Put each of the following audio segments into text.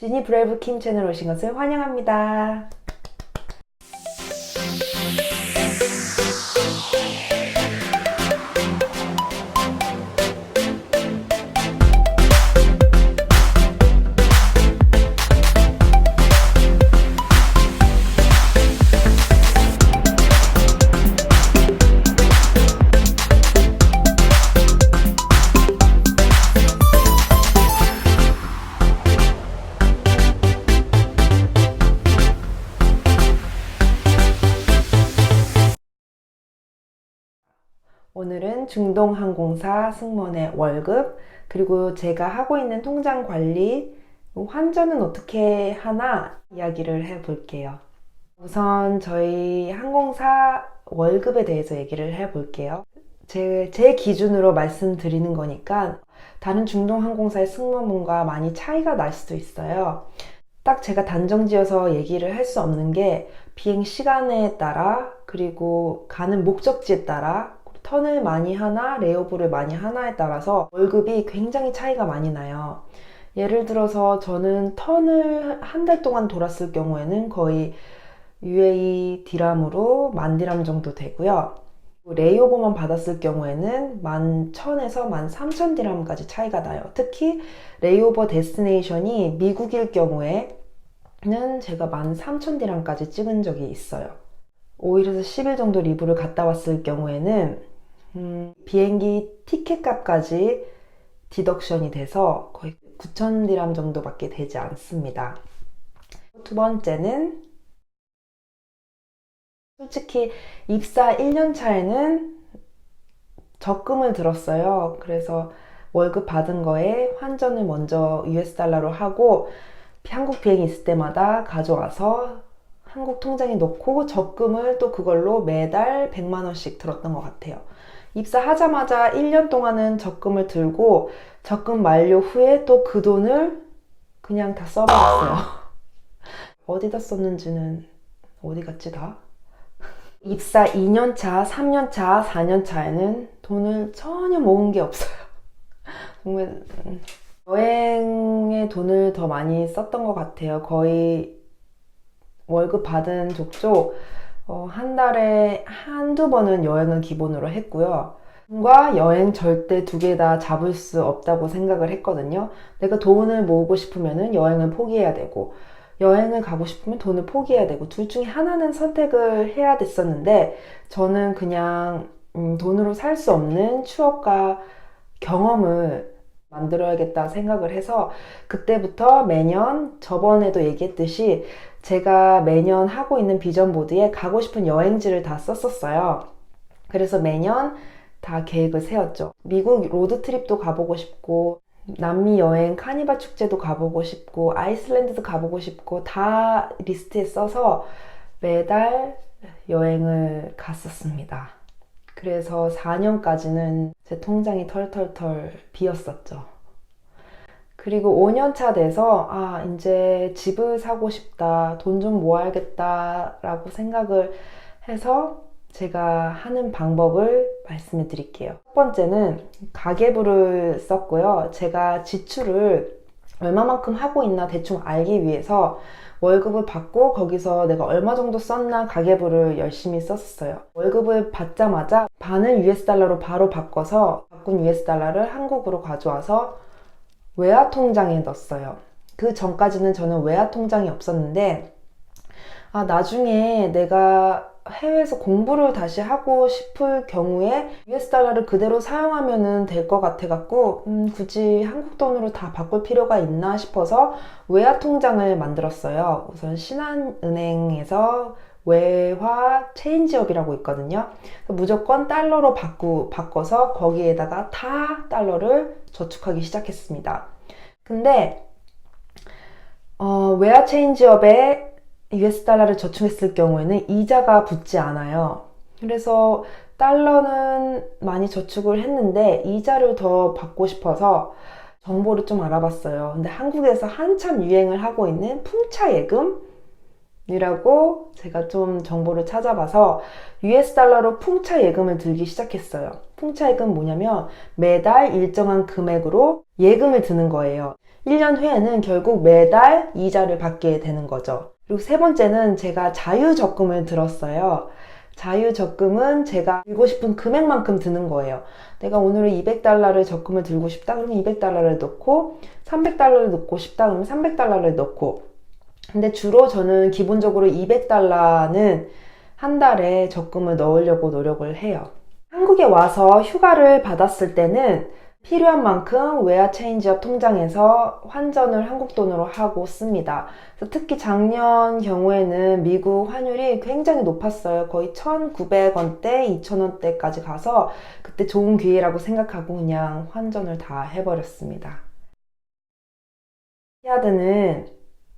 지니 브레이브 킴 채널 오신 것을 환영합니다. 오늘은 중동항공사 승무원의 월급, 그리고 제가 하고 있는 통장 관리, 환전은 어떻게 하나 이야기를 해 볼게요. 우선 저희 항공사 월급에 대해서 얘기를 해 볼게요. 제, 제 기준으로 말씀드리는 거니까 다른 중동항공사의 승무원분과 많이 차이가 날 수도 있어요. 딱 제가 단정 지어서 얘기를 할 수 없는 게 비행 시간에 따라 그리고 가는 목적지에 따라 턴을 많이 하나 레이오버를 많이 하나에 따라서 월급이 굉장히 차이가 많이 나요. 예를 들어서 저는 턴을 한 달 동안 돌았을 경우에는 거의 UAE 디람으로 만 디람 정도 되고요. 레이오버만 받았을 경우에는 만 천에서 만 삼천 디람까지 차이가 나요. 특히 레이오버 데스티네이션이 미국일 경우에는 제가 만 삼천 디람까지 찍은 적이 있어요. 5일에서 10일 정도 리뷰를 갔다 왔을 경우에는 음, 비행기 티켓 값까지 디덕션이 돼서 거의 9천 디람 정도밖에 되지 않습니다. 두 번째는 솔직히 입사 1년 차에는 적금을 들었어요. 그래서 월급 받은 거에 환전을 먼저 US 달러로 하고 한국 비행이 있을 때마다 가져와서 한국 통장에 넣고 적금을 또 그걸로 매달 100만 원씩 들었던 것 같아요. 입사하자마자 1년 동안은 적금을 들고 적금 만료 후에 또 그 돈을 그냥 다 써버렸어요. 어디다 썼는지는 어디 갔지 다? 입사 2년차, 3년차, 4년차에는 돈을 전혀 모은 게 없어요. 정말 음, 여행에 돈을 더 많이 썼던 것 같아요. 거의 월급 받은 족족 어, 한 달에 한두 번은 여행을 기본으로 했고요. 과 여행 절대 두 개 다 잡을 수 없다고 생각을 했거든요. 내가 돈을 모으고 싶으면 여행을 포기해야 되고, 여행을 가고 싶으면 돈을 포기해야 되고, 둘 중에 하나는 선택을 해야 됐었는데, 저는 그냥 음, 돈으로 살 수 없는 추억과 경험을 만들어야겠다 생각을 해서 그때부터 매년 저번에도 얘기했듯이 제가 매년 하고 있는 비전 보드에 가고 싶은 여행지를 다 썼었어요. 그래서 매년 다 계획을 세웠죠. 미국 로드 트립도 가보고 싶고 남미 여행 카니발 축제도 가보고 싶고 아이슬란드도 가보고 싶고 다 리스트에 써서 매달 여행을 갔었습니다. 그래서 4년까지는 제 통장이 털털털 비었었죠. 그리고 5년차 돼서, 아, 이제 집을 사고 싶다, 돈 좀 모아야겠다라고 생각을 해서 제가 하는 방법을 말씀해 드릴게요. 첫 번째는 가계부를 썼고요. 제가 지출을 얼마만큼 하고 있나 대충 알기 위해서 월급을 받고 거기서 내가 얼마 정도 썼나 가계부를 열심히 썼어요. 월급을 받자마자 반을 US 달러로 바로 바꿔서 바꾼 US 달러를 한국으로 가져와서 외화 통장에 넣었어요. 그 전까지는 저는 외화 통장이 없었는데 아 나중에 내가 해외에서 공부를 다시 하고 싶을 경우에 US 달러를 그대로 사용하면 될 것 같아 갖고 음, 굳이 한국 돈으로 다 바꿀 필요가 있나 싶어서 외화 통장을 만들었어요. 우선 신한은행에서 외화 체인지업이라고 있거든요. 무조건 달러로 바꾸, 바꿔서 거기에다가 다 달러를 저축하기 시작했습니다. 근데 어, 외화 체인지업에 US 달러를 저축했을 경우에는 이자가 붙지 않아요. 그래서 달러는 많이 저축을 했는데 이자를 더 받고 싶어서 정보를 좀 알아봤어요. 근데 한국에서 한참 유행을 하고 있는 풍차 예금이라고 제가 좀 정보를 찾아봐서 US 달러로 풍차 예금을 들기 시작했어요. 풍차 예금 뭐냐면 매달 일정한 금액으로 예금을 드는 거예요. 1년 후에는 결국 매달 이자를 받게 되는 거죠. 그리고 세 번째는 제가 자유적금을 들었어요. 자유적금은 제가 들고 싶은 금액만큼 드는 거예요. 내가 오늘은 200달러를 적금을 들고 싶다 그러면 200달러를 넣고 300달러를 넣고 싶다 그러면 300달러를 넣고 근데 주로 저는 기본적으로 200달러는 한 달에 적금을 넣으려고 노력을 해요. 한국에 와서 휴가를 받았을 때는 필요한 만큼 웨어 체인지업 통장에서 환전을 한국 돈으로 하고 씁니다. 특히 작년 경우에는 미국 환율이 굉장히 높았어요. 거의 1,900원대, 2,000원대까지 가서 그때 좋은 기회라고 생각하고 그냥 환전을 다 해버렸습니다. 히아드는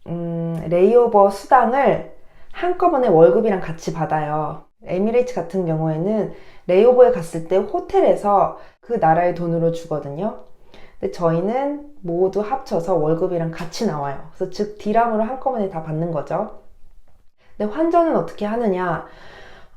음, 레이오버 수당을 한꺼번에 월급이랑 같이 받아요. 에미레이트 같은 경우에는 레이오버에 갔을 때 호텔에서 그 나라의 돈으로 주거든요. 근데 저희는 모두 합쳐서 월급이랑 같이 나와요. 그래서 즉 디람으로 한꺼번에 다 받는 거죠. 근데 환전은 어떻게 하느냐?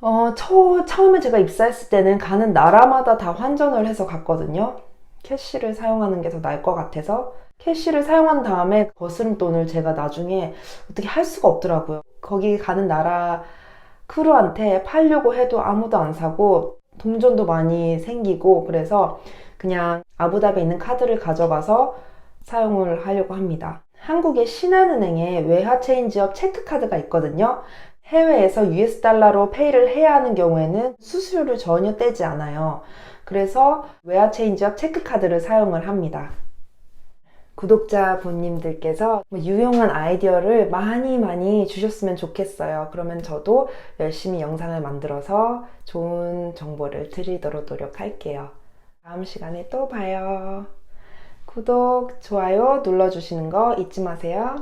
어, 처, 처음에 제가 입사했을 때는 가는 나라마다 다 환전을 해서 갔거든요. 캐시를 사용하는 게 더 나을 것 같아서 캐시를 사용한 다음에 거스름 돈을 제가 나중에 어떻게 할 수가 없더라고요. 거기 가는 나라 크루한테 팔려고 해도 아무도 안 사고 동전도 많이 생기고 그래서 그냥 아부다비에 있는 카드를 가져가서 사용을 하려고 합니다. 한국의 신한은행에 외화 체인지업 체크카드가 있거든요. 해외에서 US 달러로 페이를 해야 하는 경우에는 수수료를 전혀 떼지 않아요. 그래서 외화 체인지업 체크카드를 사용을 합니다. 구독자분님들께서 뭐 유용한 아이디어를 많이 많이 주셨으면 좋겠어요. 그러면 저도 열심히 영상을 만들어서 좋은 정보를 드리도록 노력할게요. 다음 시간에 또 봐요. 구독, 좋아요 눌러주시는 거 잊지 마세요.